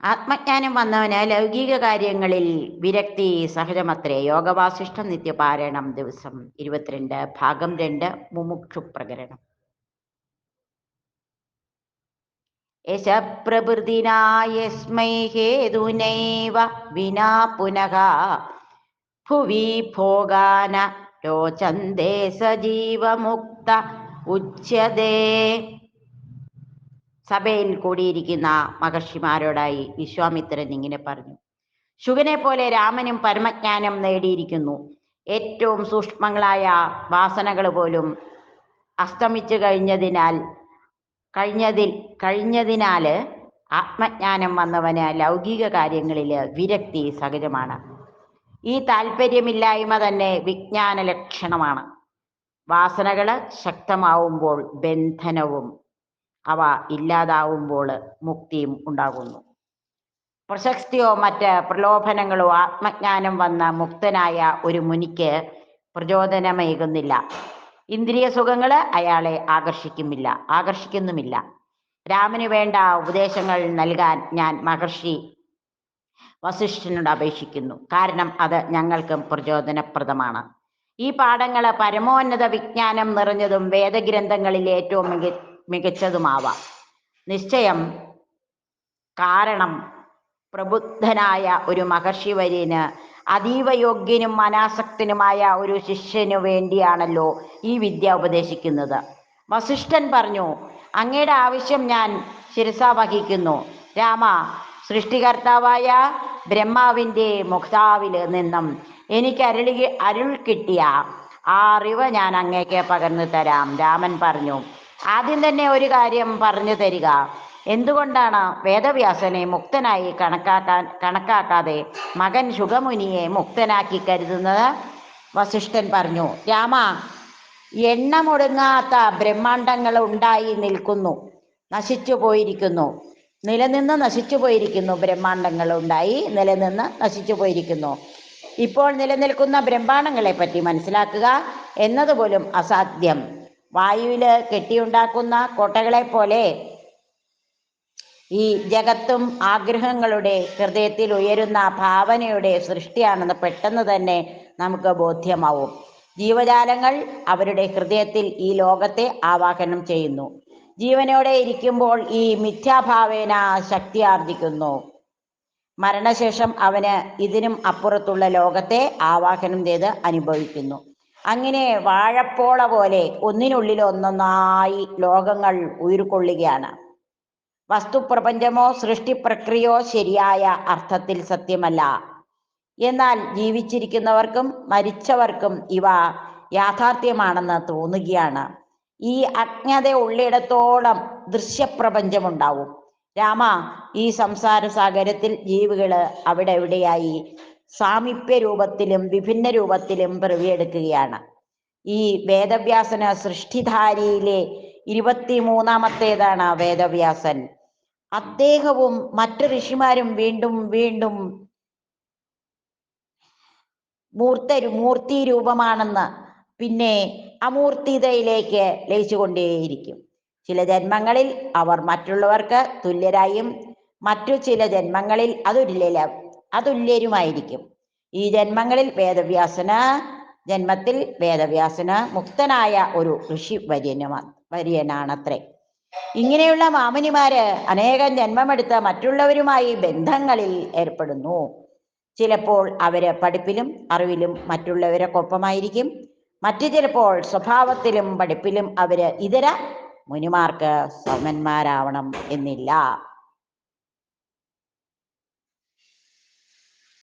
ആത്മജ്ഞാനം വന്നവന് ലൗകിക കാര്യങ്ങളിൽ വിരക്തി സഹജമത്രേ. യോഗവാസിഷ്ഠ നിത്യപാരായണം ദിവസം ഇരുപത്തിരണ്ട് ഭാഗം രണ്ട് മുമുക്ഷു പ്രകരണം യശപ്രഭൃതിനായസ്മൈ ഹേതുനൈവ വിനാ പുനഃ ഭുവി ഭോഗാന രോചന്തേ സജീവമുക്ത ഉച്യതേ. സഭയിൽ കൂടിയിരിക്കുന്ന മഹർഷിമാരോടായി വിശ്വാമിത്രൻ ഇങ്ങനെ പറഞ്ഞു. ശുഗനെ പോലെ രാമനും പരമജ്ഞാനം നേടിയിരിക്കുന്നു. ഏറ്റവും സൂക്ഷ്മങ്ങളായ വാസനകൾ പോലും അസ്തമിച്ചു കഴിഞ്ഞതിനാൽ കഴിഞ്ഞതിൽ കഴിഞ്ഞതിനാൽ ആത്മജ്ഞാനം വന്നവന് ലൗകിക കാര്യങ്ങളിൽ വിരക്തി സഹജമാണ്. ഈ താല്പര്യമില്ലായ്മ തന്നെ വിജ്ഞാന ലക്ഷണമാണ് വാസനകൾ ശക്തമാവുമ്പോൾ ബന്ധനവും അവ ഇല്ലാതാവുമ്പോൾ മുക്തിയും ഉണ്ടാകുന്നു. പ്രശസ്തിയോ മറ്റ് പ്രലോഭനങ്ങളോ ആത്മജ്ഞാനം വന്ന മുക്തനായ ഒരു മുനിക്ക് പ്രചോദനമേകുന്നില്ല. ഇന്ദ്രിയ സുഖങ്ങൾ അയാളെ ആകർഷിക്കുമില്ല ആകർഷിക്കുന്നുമില്ല. രാമന് വേണ്ട ഉപദേശങ്ങൾ നൽകാൻ ഞാൻ മഹർഷി വസിഷ്ഠനോട് അപേക്ഷിക്കുന്നു. കാരണം അത് ഞങ്ങൾക്കും പ്രചോദനപ്രദമാണ്. ഈ പാഠങ്ങൾ പരമോന്നത വിജ്ഞാനം നിറഞ്ഞതും വേദഗ്രന്ഥങ്ങളിൽ ഏറ്റവും മികച്ചതുമാവാം. നിശ്ചയം കാരണം പ്രബുദ്ധനായ ഒരു മഹർഷി വര്യന് അതീവ യോഗ്യനും അനാസക്തനുമായ ഒരു ശിഷ്യനു വേണ്ടിയാണല്ലോ ഈ വിദ്യ ഉപദേശിക്കുന്നത്. വസിഷ്ഠൻ പറഞ്ഞു അങ്ങയുടെ ആവശ്യം ഞാൻ ശിരസ വഹിക്കുന്നു. രാമ സൃഷ്ടികർത്താവായ ബ്രഹ്മാവിന്റെ മുഖാവിൽ നിന്നും എനിക്ക് അരുളി അരുൾ കിട്ടിയ ആ അറിവ് ഞാൻ അങ്ങേക്ക് പകർന്നു തരാം. രാമൻ പറഞ്ഞു ആദ്യം തന്നെ ഒരു കാര്യം പറഞ്ഞു തരിക. എന്തുകൊണ്ടാണ് വേദവ്യാസനെ മുക്തനായി കണക്കാക്കാൻ കണക്കാക്കാതെ മകൻ ശുഗമുനിയെ മുക്തനാക്കി കരുതുന്നത്? വസിഷ്ഠൻ പറഞ്ഞു രാമ എണ്ണമൊടുങ്ങാത്ത ബ്രഹ്മാണ്ടങ്ങൾ ഉണ്ടായി നിൽക്കുന്നു നശിച്ചു പോയിരിക്കുന്നു. നിലനിന്ന് നശിച്ചു പോയിരിക്കുന്നു ബ്രഹ്മാണ്ടങ്ങൾ ഉണ്ടായി നിലനിന്ന് നശിച്ചു പോയിരിക്കുന്നു. ഇപ്പോൾ നിലനിൽക്കുന്ന ബ്രഹ്മാണ്ടങ്ങളെ പറ്റി മനസ്സിലാക്കുക എന്നതുപോലും അസാധ്യം. വായുവിൽ കെട്ടിയുണ്ടാക്കുന്ന കോട്ടകളെ പോലെ ഈ ജഗത്തും ആഗ്രഹങ്ങളുടെ ഹൃദയത്തിൽ ഉയരുന്ന ഭാവനയുടെ സൃഷ്ടിയാണെന്ന് പെട്ടെന്ന് തന്നെ നമുക്ക് ബോധ്യമാവും. ജീവജാലങ്ങൾ അവരുടെ ഹൃദയത്തിൽ ഈ ലോകത്തെ ആവാഹനം ചെയ്യുന്നു. ജീവനോടെ ഇരിക്കുമ്പോൾ ഈ മിഥ്യാഭാവേന ശക്തി ആർജിക്കുന്നു. മരണശേഷം അവന് ഇതിനും അപ്പുറത്തുള്ള ലോകത്തെ ആവാഹനം ചെയ്ത് അനുഭവിക്കുന്നു. അങ്ങനെ വാഴപ്പോള പോലെ ഒന്നിനുള്ളിൽ ഒന്നൊന്നായി ലോകങ്ങൾ ഉയർക്കൊള്ളുകയാണ് വസ്തുപ്രപഞ്ചമോ സൃഷ്ടിപ്രക്രിയയോ ശരിയായ അർത്ഥത്തിൽ സത്യമല്ല. എന്നാൽ ജീവിച്ചിരിക്കുന്നവർക്കും മരിച്ചവർക്കും ഇവ യാഥാർത്ഥ്യമാണെന്ന് തോന്നുകയാണ്. ഈ അജ്ഞത ഉള്ളിടത്തോളം ദൃശ്യപ്രപഞ്ചമുണ്ടാവും. രാമ ഈ സംസാര സാഗരത്തിൽ ജീവികൾ അവിടെ എവിടെയായി? സാമീപ്യ രൂപത്തിലും വിഭിന്ന രൂപത്തിലും പിറവിയെടുക്കുകയാണ്. ഈ വേദവ്യാസന സൃഷ്ടിധാരിയിലെ ഇരുപത്തിമൂന്നാമത്തേതാണ് വേദവ്യാസൻ. അദ്ദേഹവും മറ്റു ഋഷിമാരും വീണ്ടും വീണ്ടും മൂർത്ത മൂർത്തി രൂപമാണെന്ന് പിന്നെ അമൂർത്തിതയിലേക്ക് ലയിച്ചുകൊണ്ടേയിരിക്കും. ചില ജന്മങ്ങളിൽ അവർ മറ്റുള്ളവർക്ക് തുല്യരായും മറ്റു ചില ജന്മങ്ങളിൽ അതുല്യ അതുല്യരുമായിരിക്കും. ഈ ജന്മങ്ങളിൽ വേദവ്യാസന ജന്മത്തിൽ വേദവ്യാസന മുക്തനായ ഒരു ഋഷി വര്യന വര്യനാണത്രേ. ഇങ്ങനെയുള്ള മാമുനിമാര് അനേകം ജന്മമെടുത്ത മറ്റുള്ളവരുമായി ബന്ധങ്ങളിൽ ഏർപ്പെടുന്നു. ചിലപ്പോൾ അവർ പഠിപ്പിലും അറിവിലും മറ്റുള്ളവരൊക്കൊപ്പമായിരിക്കും. മറ്റു ചിലപ്പോൾ സ്വഭാവത്തിലും പഠിപ്പിലും അവർ ഇതര മുനിമാർക്ക് സമന്മാരാവണം എന്നില്ല.